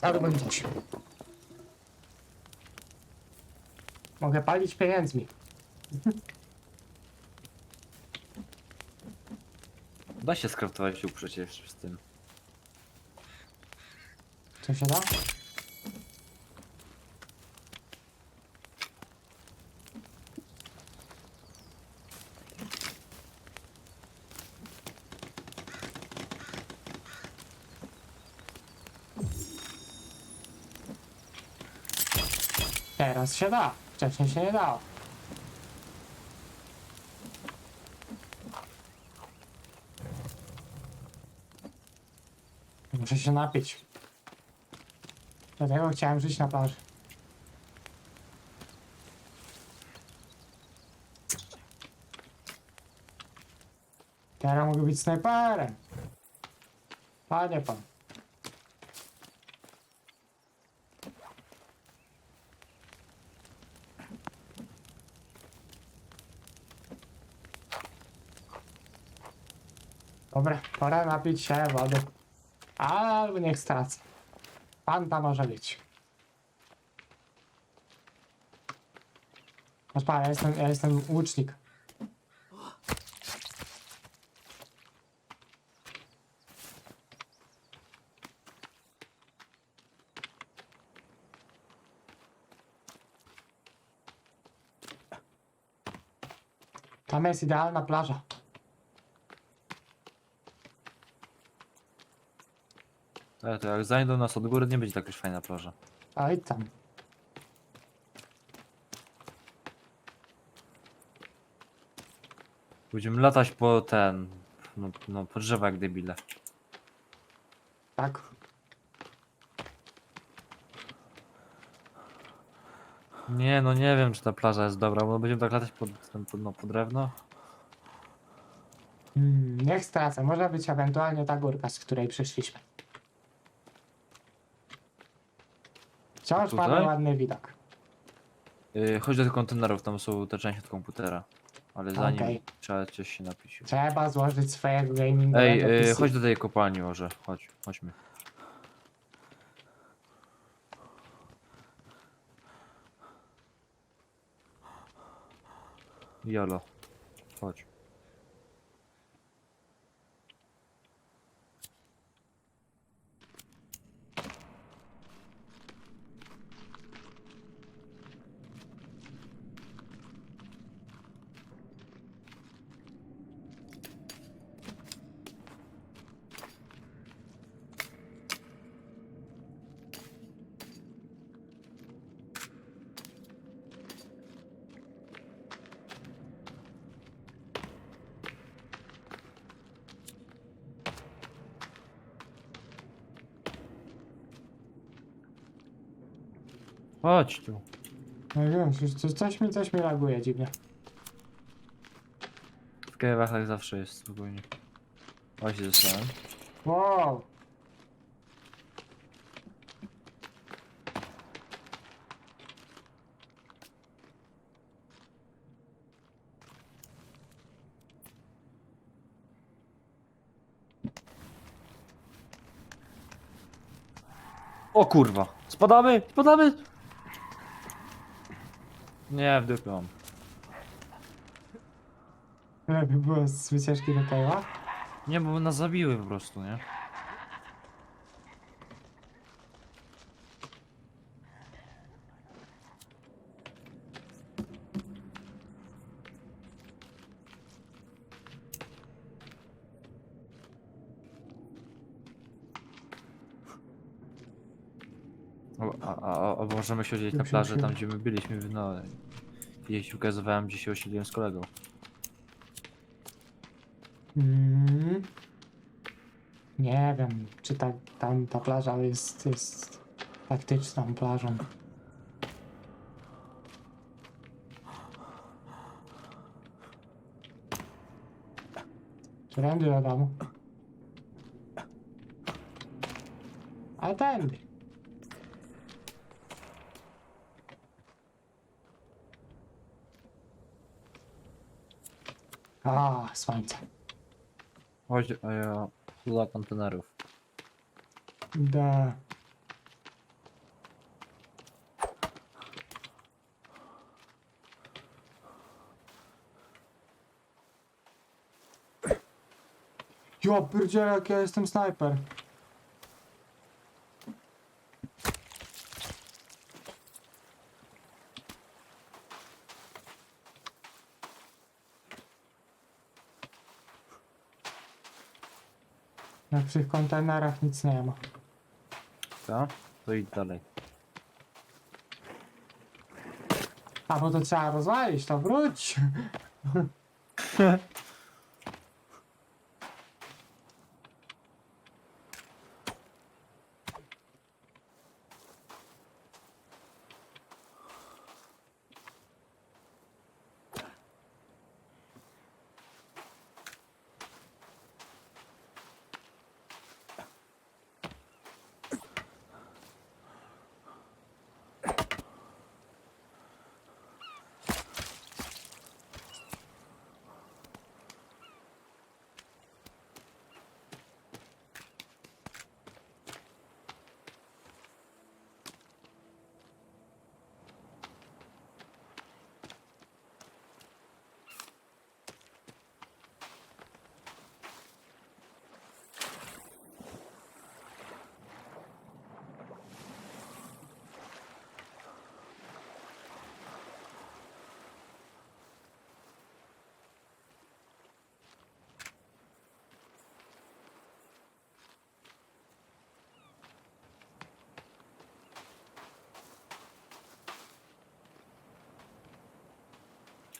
Coś. Mogę palić pieniędzmi. Da się skraftować łuk przecież z tym. Co się da? Teraz się da. Wcześniej się nie dało. Muszę się napić. Dlatego chciałem żyć na plaży. Teraz mogę być snajperem. Panie pan. Dobra, pora napić się wody. Albo niech stracę. Panta może być. Masz pan, ja jestem, ja jestem łucznik. Tam jest idealna plaża. Ale to jak zajdą nas od góry, nie będzie tak już fajna plaża. Oj tam. Będziemy latać po ten... No, no po drzewach debile. Tak. Nie, no nie wiem czy ta plaża jest dobra, bo będziemy tak latać pod, ten- pod, no, po drewno. Mm, niech stracę. Może być ewentualnie ta górka, z której przyszliśmy. Wciąż mamy tutaj? ładny widok. Yy, chodź do tych kontenerów, tam są te części od komputera. Ale zanim Okej. trzeba coś się napić. Trzeba złożyć swojego gamingowego Ej, yy, PC. chodź do tej kopalni może, chodź, chodźmy. Jolo, chodź. Chodź tu. No wiem, coś, coś, coś mi coś mi reaguje dziwnie. W kewach jak zawsze jest spokojnie. Się zostałem. Wow. O kurwa! Spadamy! Spadamy! Nie, w dupę mam. Lepiej było z wycieczki do Kejła. Nie, bo nas zabiły po prostu, nie? O, a, a, a, a możemy się siedzieć na Musimy plaży, się- tam gdzie my byliśmy, no... Gdzieś ukazywałem, gdzie się osiedliłem z kolegą. Mm. Nie wiem, czy ta, tam ta plaża jest, jest faktyczną plażą. Którędy do domu? A tędy. А, сонце. Ой, е, була контейнерів. Да. Йо, пірджер, як я з тим снайпер. W tych kontenerach nic nie ma. Co? To idź dalej. A bo to trzeba rozwalić, to wróć.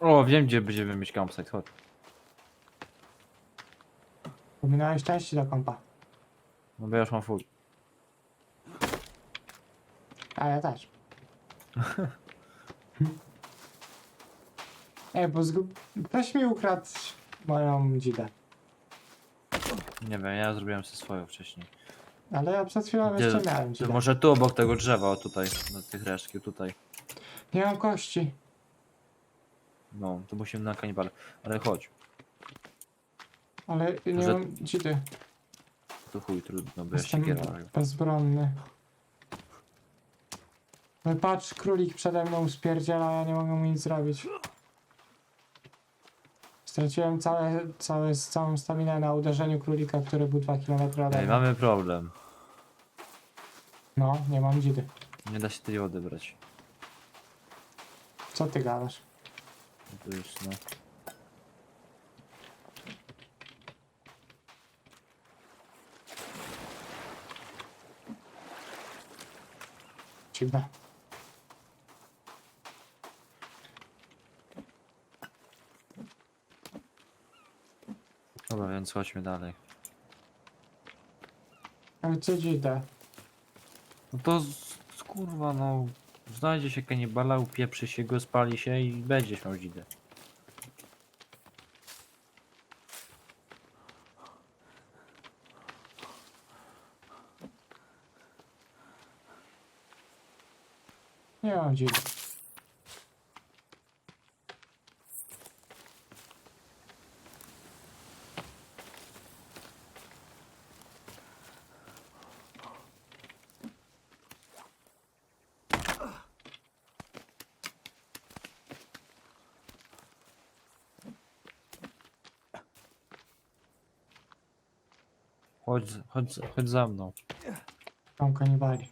O, wiem gdzie będziemy mieć campsite, chodź. Pominąłeś części do kompa. No bo ja już mam full. A ja też. Ej, bo zgub... ktoś mi ukradł moją dzidę. Nie wiem, ja zrobiłem sobie swoją wcześniej. Ale ja przed chwilą Gdzie- jeszcze miałem dzidę. może tu obok tego drzewa, o tutaj, na tych resztki, tutaj. Nie mam kości. No, to musimy na kanibale. Ale chodź, Ale nie Że- mam dzidy. to chuj, trudno, bo ja się Jestem bezbronny. No patrz, królik przede mną spierdziela, ja nie mogę mu nic zrobić. Straciłem całe, całe, całą staminę na uderzeniu królika, który był 2 km ode Ej, mnie. mamy problem. No, nie mam dzidy. Nie da się tej odebrać. Co ty gadasz? To już, no. Dziwne. Dobra, więc chodźmy dalej. Ale co dzidę? No to, z- z- kurwa, no. Znajdzie się kanibala, upieprzy się go, spali się i będziesz miał dzidę. Nie mam. Chodź, z- chodź za mną. Mam kanibali.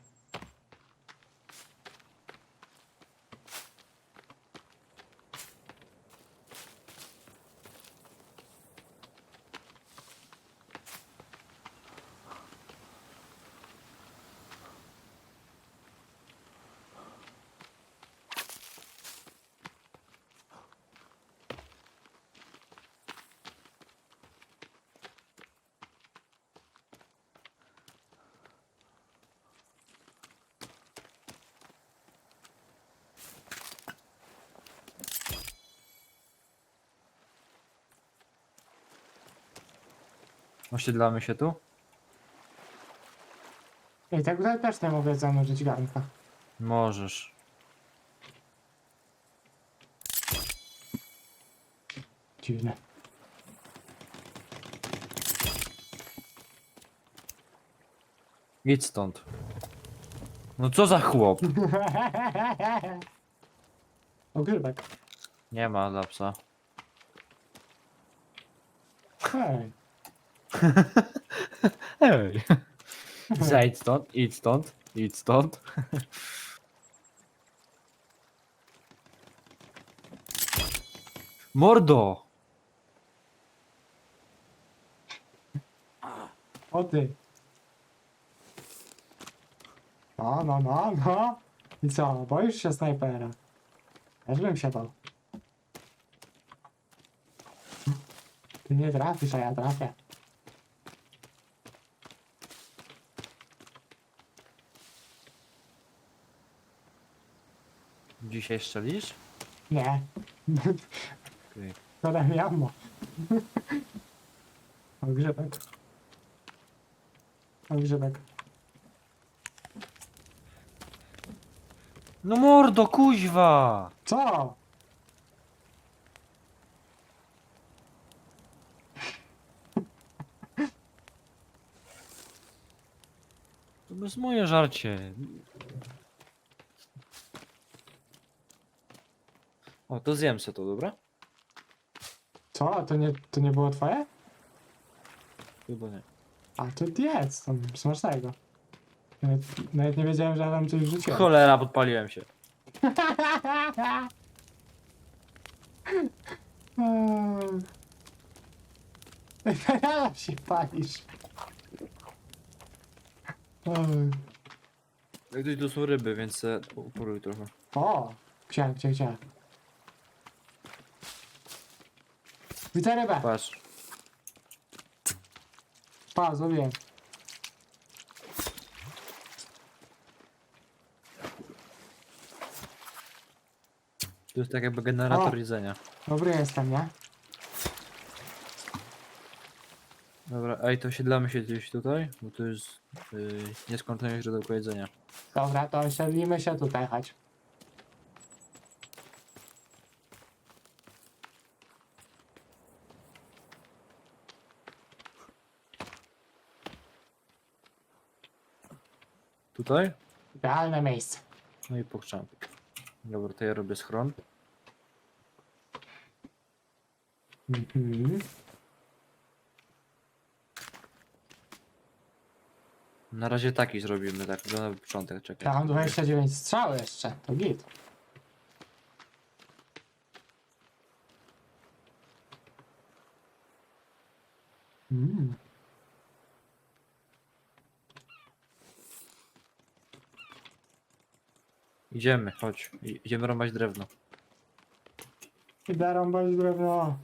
Osiedlamy się tu? I tak tutaj też nie mogę zanurzyć garnka. Możesz. Dziwne. Idź stąd. No co za chłop? Ogródek. Nie ma dla psa. Hej. Ej. Zejdź stąd, idź stąd, idź stąd. Mordo! O ty. No, no, no, no. I co, boisz się snajpera? Też bym się bał. Ty nie trafisz, a ja trafię. Dzisiaj szczelisz? Nie. Okej. Szkoda mi ammo. Grzybek. O grzybek. No mordo, kuźwa! Co? To jest moje żarcie. O, to zjem se to, dobra? Co? To nie, to nie było twoje? Chyba nie. A to jedz, tam smacznego. Nawet, nawet nie wiedziałem, że ja tam coś wrzuciłem. Cholera, podpaliłem się. Eee. się palisz. Eee. Jak ktoś tu są ryby, więc se uporuj trochę. O, gdzie, gdzie, gdzie? Widzę rybę. Patrz. Pa, zrobiłem. To jest tak jakby generator O. jedzenia. Dobry jestem, nie? Dobra, ej, to siedlamy się gdzieś tutaj, bo to jest yy, nieskończone źródełko jedzenia. Dobra, to siedlimy się tutaj, chodź. Tutaj? Idealne miejsce. No i pokrzanki. Dobra, to ja robię schron. Mhm. Na razie taki zrobimy, tak, na początek, czekaj. Ja mam 29 strzał jeszcze, to git. Mm. Idziemy, chodź. Idziemy rąbać drewno. Idę rąbać drewno.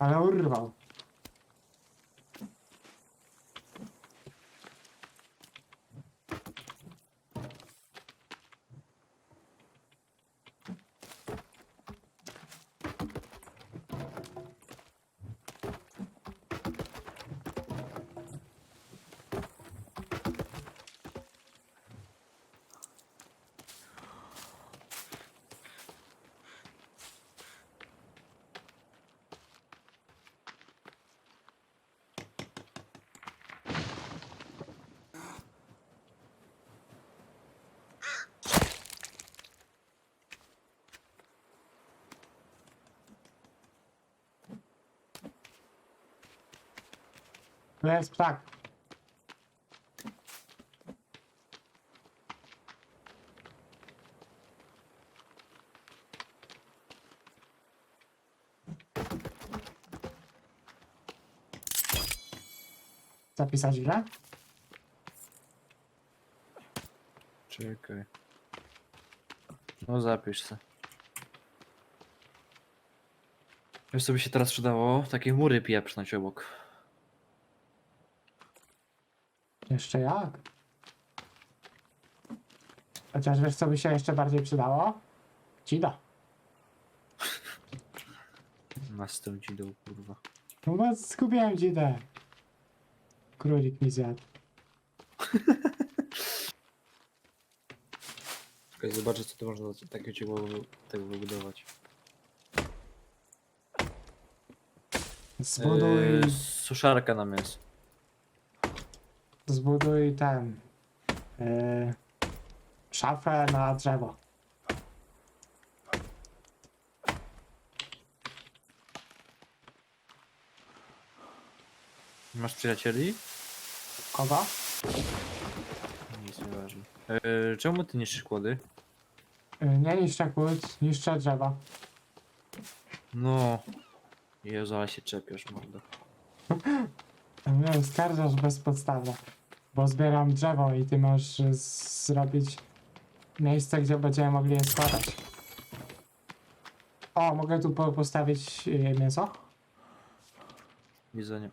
Ale urwał. Tu jest ptak. Zapisać grę? Czekaj. No zapisz se. Wiesz co by się teraz przydało? Takie mury pieprznąć obok. Jeszcze jak? Chociaż wiesz co by się jeszcze bardziej przydało? Cida. Na z tym dzidą, kurwa. No bo skupiłem dzidę. Królik mi zjadł. Czekaj, zobaczę co tu można takiego ciepło tego wybudować. Zbuduj, Eee, suszarka nam jest. Zbuduj ten. Yy, szafę na drzewo. Masz przyjacieli? Kogo? Nic nie ważne. Eee, czemu ty niszczysz kłody? Yy, nie niszczę kłód, niszczę drzewa. No. Jezu, ale się czepiasz, mordo. Nie, skarżasz bezpodstawnie. Bo zbieram drzewo i ty możesz y, z- zrobić miejsce, gdzie będziemy mogli je składać. O, mogę tu po postawić y, mięso? Widzenie.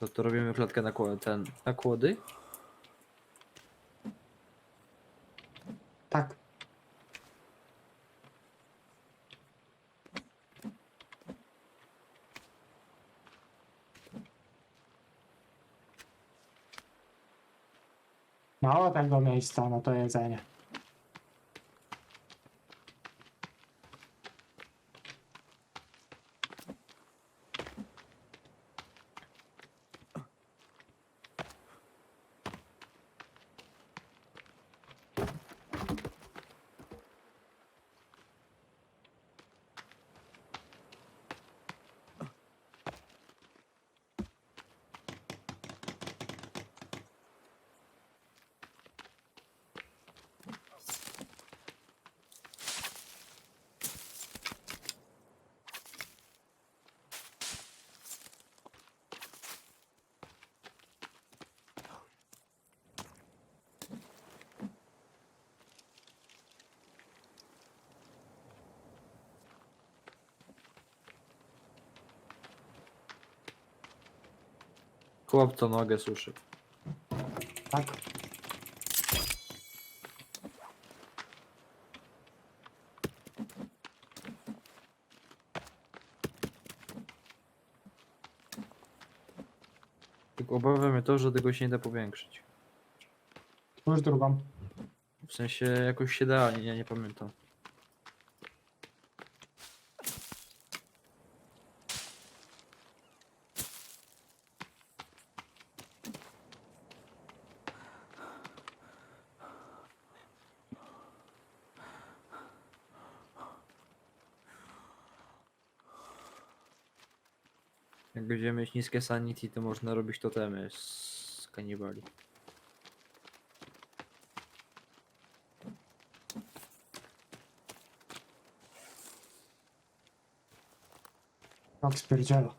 Co, to robimy klatkę na ten, na kłody? Tak. Mało tego miejsca na to jedzenie. Chłop to nogę suszy. Tak. Tylko obawia mnie to, że tego się nie da powiększyć. Już drugą. W sensie jakoś się da, ale ja nie pamiętam. Jak będziemy niskie sanity, to można robić totemy z kanibali. Jak spierdziela.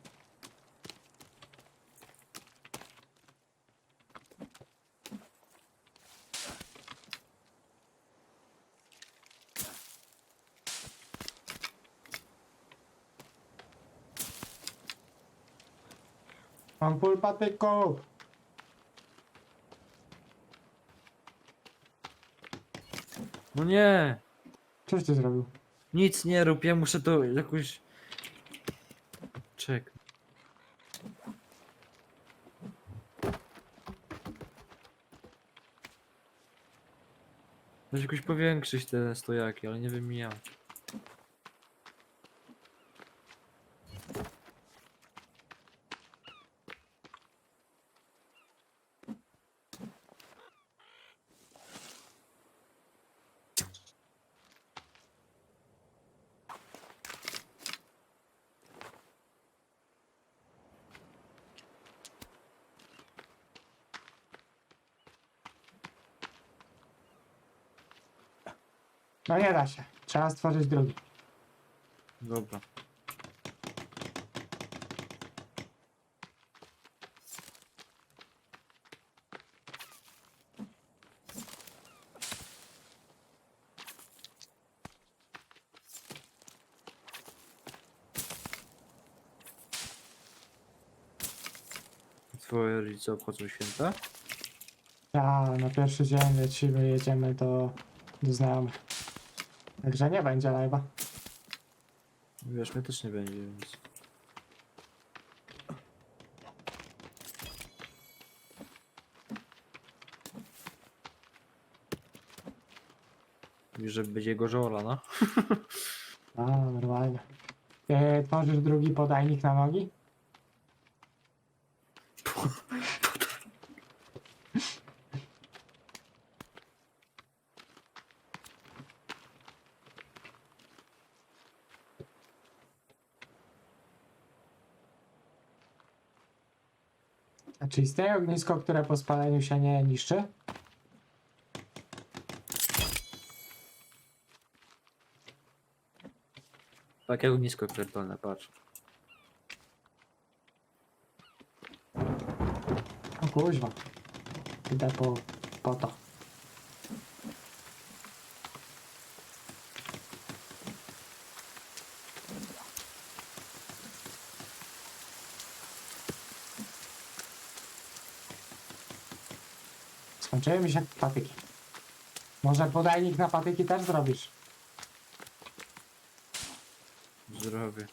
Patyków. No nie! Coś ty zrobił? Nic nie rób, ja muszę to jakoś... Czek. Muszę jakoś powiększyć te stojaki, ale nie wiem jak. No nie da się. Trzeba stworzyć drugi. Dobra. Twoje rodzice obchodzą święta? Ja na pierwszy dzień lecimy, jedziemy do, do znajomych. Także nie będzie live'a. Wiesz, mnie też nie będzie, więc... Mówisz, że będzie gorzej no. A, normalnie. Ty tworzysz drugi podajnik na nogi? Istnieje ognisko, które po spaleniu się nie niszczy? Takiego nisko pierdolne, patrz. O kuźwa. Idę po, po to. Skończyły mi się patyki. Może podajnik na patyki też zrobisz? Zrobię.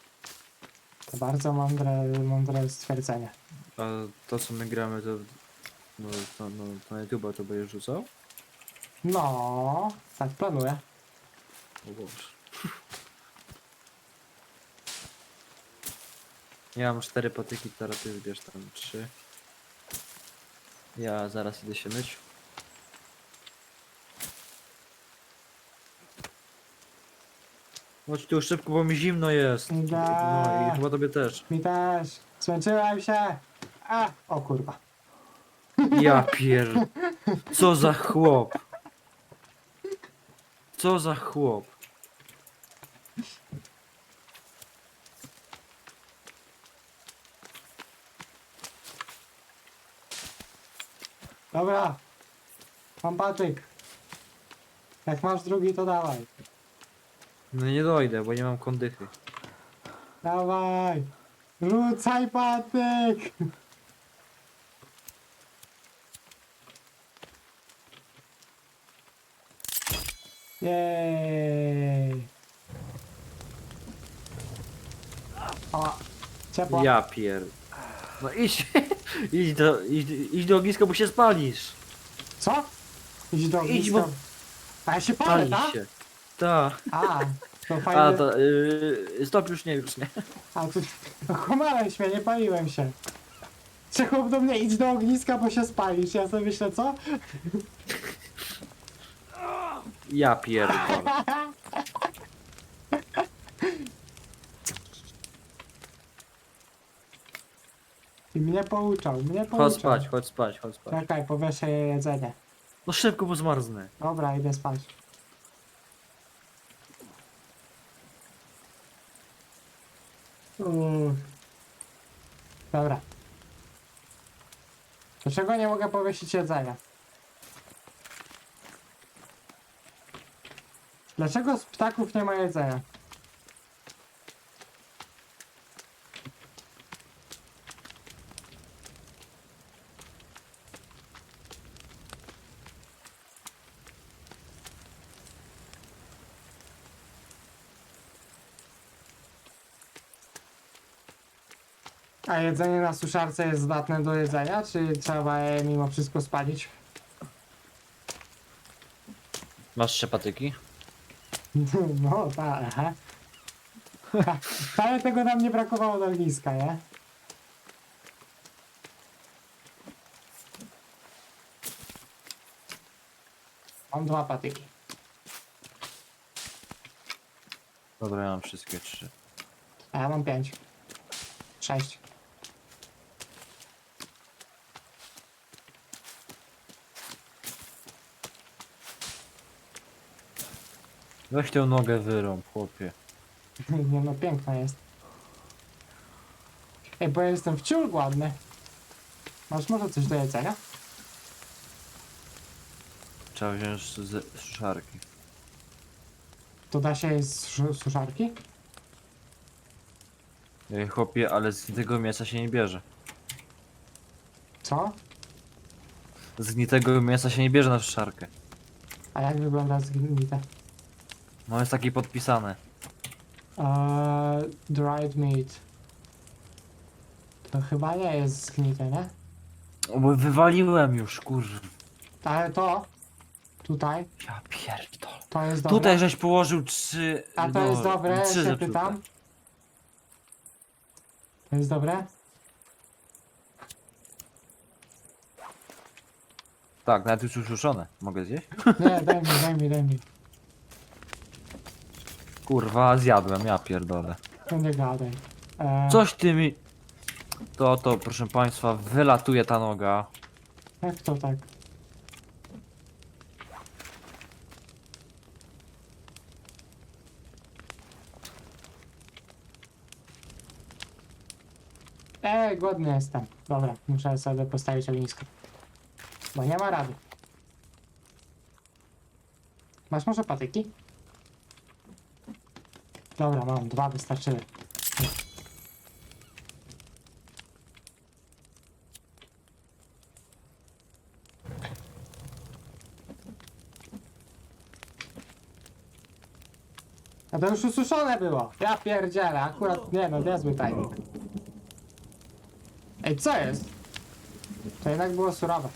To bardzo mądre, mądre stwierdzenie. A to co my gramy to... No, to, no, to na YouTube'a to będziesz rzucał? No, tak planuję. O Boże. Ja mam cztery patyki, teraz ty wybierz tam trzy. Ja zaraz idę się myć. Chodź tu szybko, bo mi zimno jest. Idę. No i chyba tobie też. Mi też. Zmęczyłem się. A, o kurwa. Ja pier... Co za chłop. Co za chłop. Dobra. Mam patyk. Jak masz drugi, to dawaj. No nie dojdę, bo nie mam kondychy. Dawaj. Rzucaj patyk. Jej. O, ciepło. Ja pier... No idź, idź do, idź, idź do ogniska, bo się spalisz. Co? Idź do Idź, ogniska. bo- A ja się palę, tak? się. Ta. A, to fajnie. A to, yy, stop już nie, już nie. A chomałeś mnie, nie paliłem się. Czy chłop do mnie idź do ogniska, bo się spalisz. Ja sobie myślę, co? Ja pierdolę. I mnie pouczał, mnie pouczał. Chodź spać, chodź spać, chodź spać. Czekaj, powieszę jedzenie. No szybko, bo zmarznę. Dobra, idę spać. Dobra. Dlaczego nie mogę powiesić jedzenia? Dlaczego z ptaków nie ma jedzenia? A jedzenie na suszarce jest zdatne do jedzenia, czy trzeba je mimo wszystko spalić? Masz trzy patyki? No tak, aha. Ale tego nam nie brakowało do ogniska, nie? Mam dwa patyki. Dobra, ja mam wszystkie trzy. A ja mam pięć. Sześć. Weź tę nogę wyrąb, chłopie. Nie no, piękna jest. Ej, bo ja jestem wciąż głodny. Masz może coś do jedzenia? Trzeba wziąć z szarki. To da się jeść z sz- suszarki? Ej, chłopie, ale z gnitego mięsa się nie bierze. Co? Z gnitego mięsa się nie bierze na szarkę. A jak wygląda zgnite? No jest takie podpisane. Eee, dried meat. To chyba nie jest zgnite, nie? O, bo wywaliłem już, kurwa. Ale to... Tutaj. Ja pierdolę. To jest dobre. Tutaj żeś położył trzy... A to no, jest dobre, trzy się zepsute. pytam. To jest dobre? Tak, nawet już ususzone. Mogę zjeść? Nie, daj mi, daj mi, daj mi. Kurwa, zjadłem, ja pierdolę. To nie gadaj. E, Coś ty mi... To, to, proszę państwa, wylatuje ta noga. Jak to tak? Ej, głodny jestem. Dobra, muszę sobie postawić ognisko. Bo nie ma rady. Masz może patyki? Dobra, mam. Dwa wystarczyły. A to już ususzone było. Ja pierdzielę, akurat nie no, niezły timing. Ej, co jest? To jednak było surowe.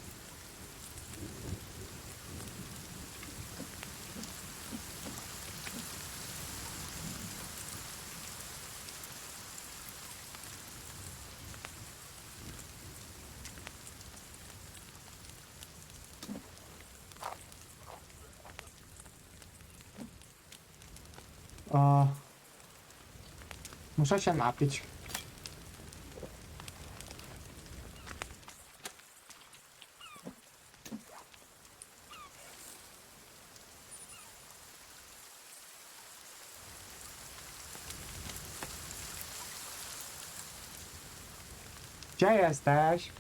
O. Muszę się napić. Gdzie jesteś?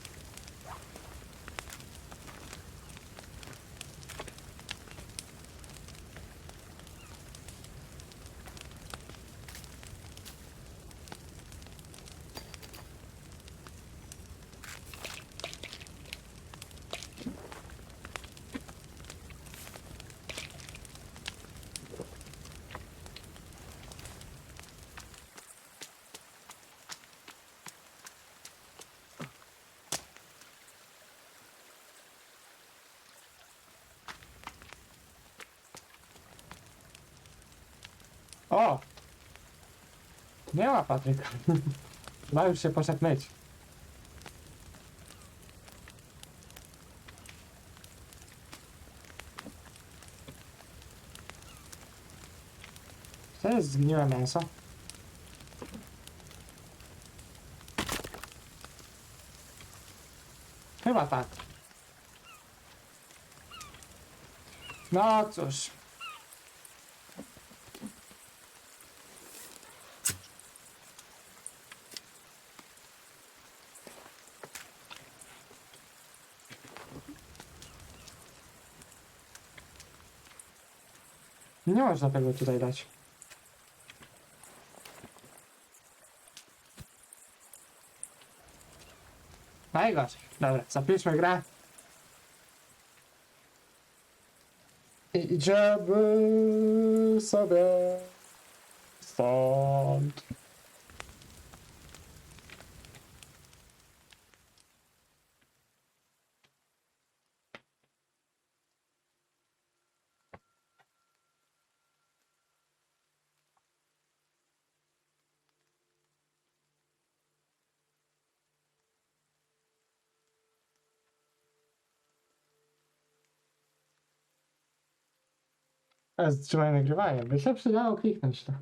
O! Nie ma Patryka. Chyba już się poszedł myć. To jest zgniłe mięso. Chyba tak. No cóż. Nie można tego tutaj dać. Najgorzej. Dobra, zapiszmy grę. Idziemy sobie stąd. A, Trzymaj nagrywanie, by się przydało kliknąć to.